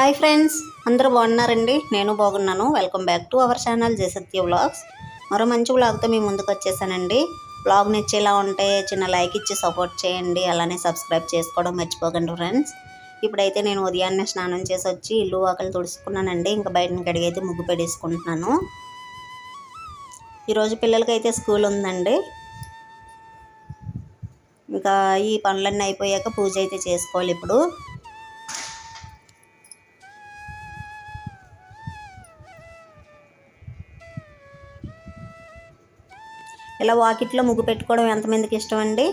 Hi friends అందరూ బాగున్నారండి? నేను బాగున్నాను. Welcome back to our channel Jayasatya vlogs. మరో మంచి వ్లాగ్తో మీ ముందుకు వచ్చేసానండి. వ్లాగ్ నచ్చేలా ఉంటే చిన్న లైక్ ఇచ్చి సపోర్ట్ చేయండి. అలానే సబ్స్క్రైబ్ చేసుకోవడం మర్చిపోకండి ఫ్రెండ్స్. ఇప్పుడైతే నేను ఉదయాన్నే స్నానం చేసి వచ్చి ఇల్లు ఆకలి తుడుచుకున్నానండి. ఇంకా బయటని కడిగైతే ముగ్గు పెడేసుకుంటున్నాను ఈరోజు పిల్లలకైతే స్కూల్ ఉందండి. ఇంకా ఈ పనులన్నీ అయిపోయాక పూజ అయితే చేసుకోవాలి ఇప్పుడు. ఇలా వాకిట్లో ముగ్గు పెట్టుకోవడం ఎంతమందికి ఇష్టం అండి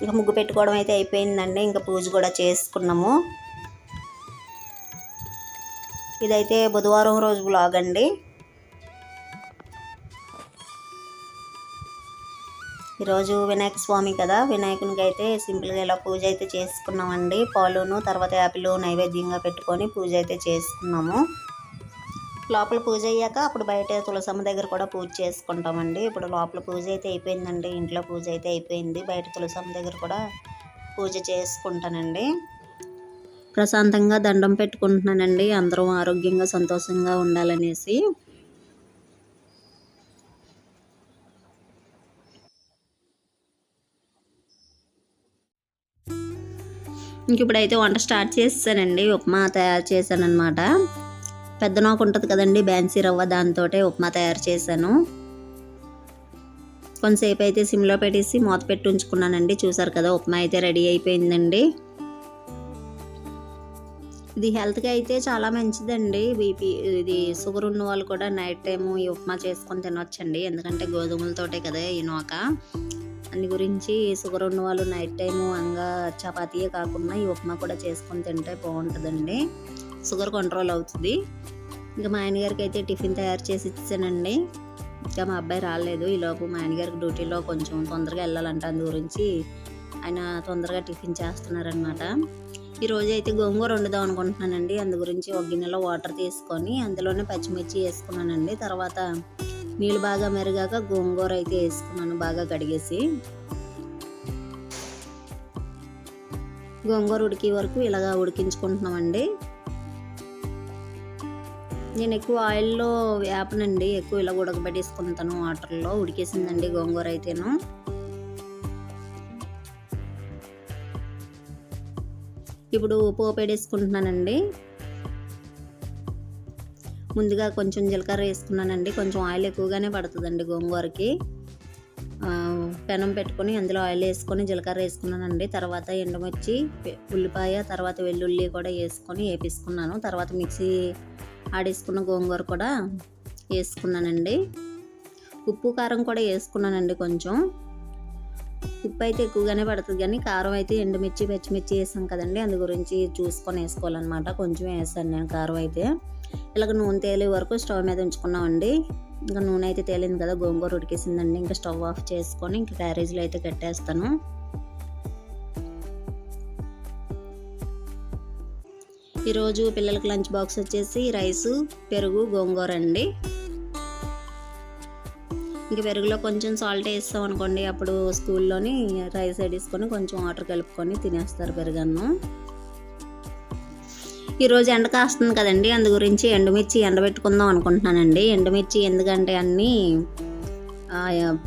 ఇంకా ముగ్గు పెట్టుకోవడం అయితే అయిపోయిందండి. ఇంకా పూజ కూడా చేసుకున్నాము. ఇదైతే బుధవారం రోజు బ్లాగ్ అండి. ఈరోజు వినాయక స్వామి కదా. వినాయకునికి అయితే సింపుల్గా ఇలా పూజ అయితే చేసుకున్నామండి. పాలును తర్వాత యాపిల్ నైవేద్యంగా పెట్టుకొని పూజ అయితే చేసుకున్నాము. లోపల పూజ అయ్యాక అప్పుడు బయట తులసమ్మ దగ్గర కూడా పూజ చేసుకుంటామండి. ఇప్పుడు లోపల పూజ అయితే అయిపోయిందండి. ఇంట్లో పూజ అయితే అయిపోయింది. బయట తులసమ్మ దగ్గర కూడా పూజ చేసుకుంటానండి. ప్రశాంతంగా దండం పెట్టుకుంటున్నానండి. అందరం ఆరోగ్యంగా సంతోషంగా ఉండాలనేసి. ఇంక ఇప్పుడైతే వంట స్టార్ట్ చేస్తానండి. ఉప్మా తయారు చేశాను అనమాట పెద్ద నోకు ఉంటుంది కదండి బ్యాన్సీ రవ్వ దాంతో ఉప్మా తయారు చేశాను. కొంతసేపు అయితే సిమ్లో పెట్టేసి మూత పెట్టి ఉంచుకున్నానండి. చూసారు కదా ఉప్మా అయితే రెడీ అయిపోయిందండి. ఇది హెల్త్కి అయితే చాలా మంచిదండి. బీపీ ఇది షుగర్ ఉన్న వాళ్ళు కూడా నైట్ టైము ఈ ఉప్మా చేసుకొని తినొచ్చండి. ఎందుకంటే గోధుమలతోటే కదా ఈ నోక. అందు గురించి షుగర్ ఉన్న వాళ్ళు నైట్ టైము అంగా చపాతీయే కాకుండా ఈ ఉప్మా కూడా చేసుకొని తింటే బాగుంటుందండి. షుగర్ కంట్రోల్ అవుతుంది. ఇంకా మా ఆయనగారికి అయితే టిఫిన్ తయారు చేసి ఇచ్చానండి. ఇంకా మా అబ్బాయి రాలేదు. ఈలోపు మా ఆయనగారికి డ్యూటీలో కొంచెం తొందరగా వెళ్ళాలంట అందు గురించి. ఆయన తొందరగా టిఫిన్ చేస్తున్నారనమాట ఈరోజు అయితే గోంగూర వండుదాం అనుకుంటున్నానండి. అందు గురించి ఒక గిన్నెలో వాటర్ తీసుకొని అందులోనే పచ్చిమిర్చి వేసుకున్నానండి. తర్వాత నీళ్ళు బాగా మెరుగాక గోంగూర అయితే వేసుకున్నాను బాగా కడిగేసి. గోంగూర ఉడికే వరకు ఇలాగా ఉడికించుకుంటున్నామండి. నేను ఎక్కువ ఆయిల్లో వేపనండి. ఎక్కువ ఇలా ఉడకబెట్టేసుకుంటాను. వాటర్లో ఉడికేసిందండి గోంగూర అయితేను. ఇప్పుడు పోపు వేసుకుంటున్నానండి ముందుగా కొంచెం జీలకర్ర వేసుకున్నానండి. కొంచెం ఆయిల్ ఎక్కువగానే పడుతుందండి గోంగూరకి. పెనం పెట్టుకొని అందులో ఆయిల్ వేసుకొని జీలకర్ర వేసుకున్నానండి. తర్వాత ఎండుమిర్చి ఉల్లిపాయ తర్వాత వెల్లుల్లి కూడా వేసుకొని వేపించుకున్నాను. తర్వాత మిక్సీ ఆడేసుకున్న గోంగూర కూడా వేసుకున్నానండి. ఉప్పు కారం కూడా వేసుకున్నానండి కొంచెం. ఉప్పు అయితే ఎక్కువగానే పడుతుంది కానీ కారం అయితే ఎండుమిర్చి పచ్చిమిర్చి వేసాం కదండి. అందు గురించి చూసుకొని వేసుకోవాలన్నమాట. కొంచెం వేసాను నేను కారం అయితే. ఇలాగ నూనె తేలే వరకు స్టవ్ మీద ఉంచుకున్నామండి. ఇంకా నూనె అయితే తేలింది కదా గోంగూర ఉడికేసిందండి. ఇంకా స్టవ్ ఆఫ్ చేసుకొని ఇంకా క్యారేజ్లో అయితే కట్టేస్తాను. ఈరోజు పిల్లలకి లంచ్ బాక్స్ వచ్చేసి రైసు పెరుగు గోంగూర అండి. ఇంక పెరుగులో కొంచెం సాల్ట్ వేస్తాం అనుకోండి అప్పుడు స్కూల్లోని రైస్ వేసుకొని కొంచెం వాటర్ కలుపుకొని తినేస్తారు పెరుగన్ను. ఈరోజు ఎండ కాస్తుంది కదండి. అందు గురించి ఎండుమిర్చి ఎండబెట్టుకుందాం అనుకుంటున్నానండి. ఎండుమిర్చి ఎందుకంటే అన్నీ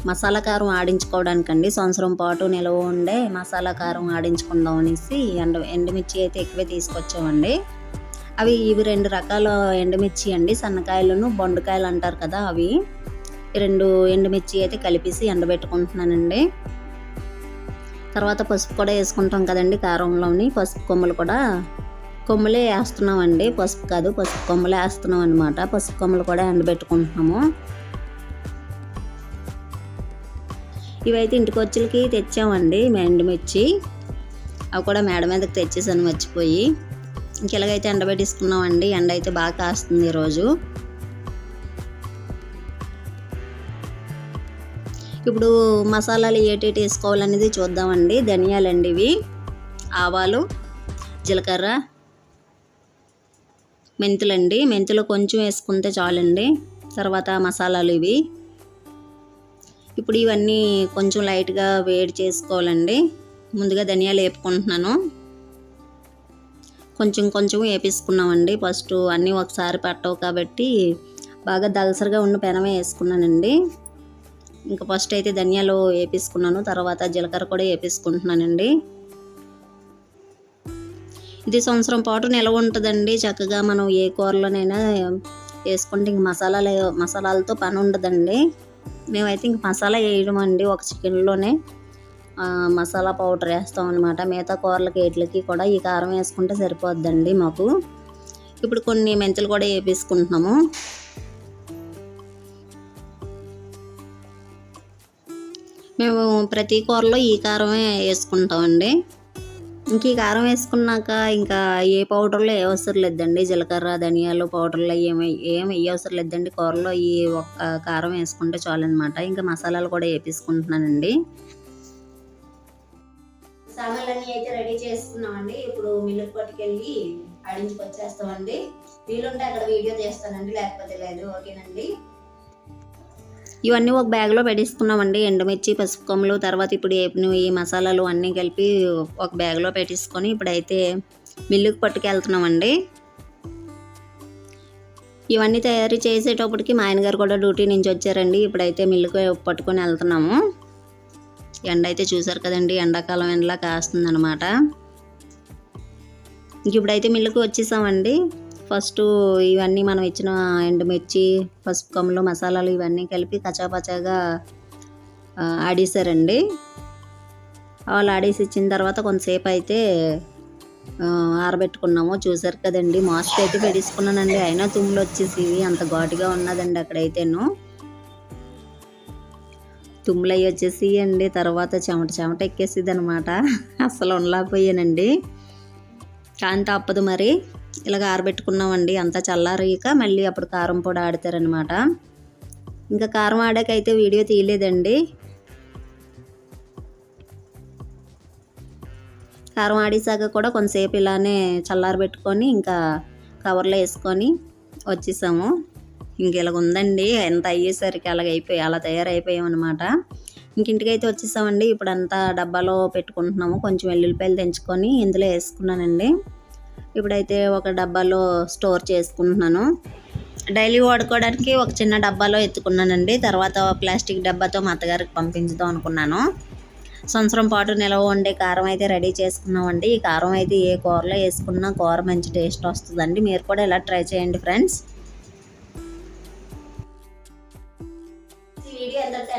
మసాలా కారం ఆడించుకోవడానికండి. సంవత్సరం పాటు నిలవ ఉండే మసాలా కారం ఆడించుకుందాం అనేసి ఎండ ఎండుమిర్చి అయితే ఎక్కువే తీసుకొచ్చామండి. అవి ఇవి రెండు రకాల ఎండుమిర్చి అండి. సన్నకాయలను బొండకాయలు అంటారు కదా అవి. రెండు ఎండుమిర్చి అయితే కలిపేసి ఎండబెట్టుకుంటున్నానండి. తర్వాత పసుపు కూడా వేసుకుంటాం కదండి కారంలోని. పసుపు కొమ్మలు కూడా కొమ్మలే వేస్తున్నామండి. పసుపు కాదు పసుపు కొమ్మలే వేస్తున్నాం అనమాట పసుపు కొమ్మలు కూడా ఎండబెట్టుకుంటున్నాము. ఇవైతే ఇంటికి వచ్చులకి తెచ్చామండి ఎండుమిర్చి అవి కూడా మేడ మీదకి తెచ్చేసాను మర్చిపోయి. ఇంక ఇలాగైతే ఎండబెట్టేసుకున్నామండి. ఎండ అయితే బాగా కాస్తుంది ఈరోజు. ఇప్పుడు మసాలాలు ఏటేటి వేసుకోవాలనేది చూద్దామండి. ధనియాలండి ఇవి. ఆవాలు జీలకర్ర మెంతులండి. మెంతులు కొంచెం వేసుకుంటే చాలండి. తర్వాత మసాలాలు ఇవి. ఇప్పుడు ఇవన్నీ కొంచెం లైట్గా వేడి చేసుకోవాలండి. ముందుగా ధనియాలు వేపుకుంటున్నాను. కొంచెం కొంచెం వేపించుకున్నామండి ఫస్ట్ అన్నీ ఒకసారి పట్టవు కాబట్టి బాగా దలసరిగా ఉన్న పెనమే వేసుకున్నానండి. ఇంకా ఫస్ట్ అయితే ధనియాలు వేపిసుకున్నాను. తర్వాత జీలకర్ర కూడా వేపిసుకుంటున్నానండి. ఇది సంవత్సరం పాటు నిల్వ ఉంటుందండి. చక్కగా మనం ఏ కూరలోనైనా వేసుకుంటే ఇంక మసాలాలు మసాలాలతో పని ఉండదండి. మేమైతే ఇంక మసాలా వేయడం అండి ఒక చికెన్లోనే మసాలా పౌడర్ వేస్తాం అనమాట మిగతా కూరలకి వీటికి కూడా ఈ కారం వేసుకుంటే సరిపోద్దండి మాకు. ఇప్పుడు కొన్ని మెంతులు కూడా వేపేసుకుంటున్నాము. మేము ప్రతి కూరలో ఈ కారమే వేసుకుంటామండి. ఇంక ఈ కారం వేసుకున్నాక ఇంకా ఏ పౌడర్లో ఏ అవసరం లేదండి. జీలకర్ర ధనియాలు పౌడర్లు ఏమి ఏమి ఏ అవసరం లేదండి. కూరలో ఈ ఒక్క కారం వేసుకుంటే చాలన్నమాట. ఇంకా మసాలాలు కూడా వేపించుకుంటున్నానండి. సామాన్లన్నీ అయితే రెడీ చేసుకున్నామండి ఇప్పుడు మిల్లుకి పట్టుకెళ్ళి ఆడించుకొచ్చేస్తామండి. వీలుంటే అక్కడ వీడియో చేస్తానండి లేకపోతే లేదు. ఓకేనండి. ఇవన్నీ ఒక బ్యాగ్లో పెట్టేసుకున్నామండి. ఎండుమిర్చి పసుపు కొమ్మలు తర్వాత ఇప్పుడు వేపిన ఈ మసాలాలు అన్నీ కలిపి ఒక బ్యాగ్లో పెట్టేసుకొని ఇప్పుడైతే మిల్లుకి పట్టుకెళ్తున్నామండి. ఇవన్నీ తయారు చేసేటప్పటికి మా ఆయనగారు కూడా డ్యూటీ నుంచి వచ్చారండి. ఇప్పుడైతే మిల్లుకు పట్టుకొని వెళ్తున్నాము. ఎండ అయితే చూసారు కదండి ఎండాకాలం ఎండలా కాస్తుంది అనమాట ఇంక ఇప్పుడైతే మిల్లుకు వచ్చేసామండి. ఫస్ట్ ఇవన్నీ మనం ఇచ్చిన ఎండుమిర్చి పసుపు కమ్ములు మసాలాలు ఇవన్నీ కలిపి కచాపచాగా ఆడేశారండి. వాళ్ళు ఆడేసి ఇచ్చిన తర్వాత కొంతసేపు అయితే ఆరబెట్టుకున్నాము. చూసారు కదండి మాస్క్ అయితే పెట్టేసుకున్నానండి. అయినా తుమ్ములు వచ్చేసి అంత ఘాటుగా ఉన్నదండి అక్కడైతేను. తుమ్ములు అయ్యి వచ్చేసి అండి తర్వాత చెమట చెమట ఎక్కేసిది అనమాట అసలు ఉండలేకపోయానండి. కాంతి తప్పదు మరి. ఇలాగ ఆరబెట్టుకున్నామండి. అంతా చల్లారాక మళ్ళీ అప్పుడు కారం పొడి ఆడతారనమాట ఇంకా కారం ఆడాకైతే వీడియో తీయలేదండి. కారం ఆడేసాక కూడా కొంతసేపు ఇలానే చల్లారబెట్టుకొని ఇంకా కవర్లో వేసుకొని వచ్చేసాము. ఇంక ఇలాగ ఉందండి. ఎంత అయ్యేసరికి అలాగ అయిపోయి అలా తయారైపోయాం అనమాట ఇంక ఇంటికైతే వచ్చేసామండి. ఇప్పుడు అంతా డబ్బాలో పెట్టుకుంటున్నాము. కొంచెం వెల్లుల్లిపాయలు తెంచుకొని ఇందులో వేసుకున్నానండి. ఇప్పుడైతే ఒక డబ్బాలో స్టోర్ చేసుకుంటున్నాను. డైలీ వాడుకోవడానికి ఒక చిన్న డబ్బాలో ఎత్తుకున్నానండి. తర్వాత ప్లాస్టిక్ డబ్బాతో మా అత్తగారికి పంపించుదాం అనుకున్నాను. సంవత్సరం పాటు నిలవ ఉండే కారం అయితే రెడీ చేసుకున్నామండి. ఈ కారం అయితే ఏ కూరలో వేసుకున్నా కూర మంచి టేస్ట్ వస్తుందండి. మీరు కూడా ఇలా ట్రై చేయండి ఫ్రెండ్స్.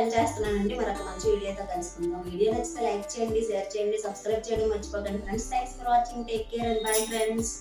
ఎండ్ చేస్తున్నానండి. మరొక మంచి వీడియోతో కలుసుకుందాం. వీడియో నచ్చితే లైక్ చేయండి షేర్ చేయండి సబ్స్క్రైబ్ చేయడం. మర్చిపోకండి. Friends thanks for watching take care and bye friends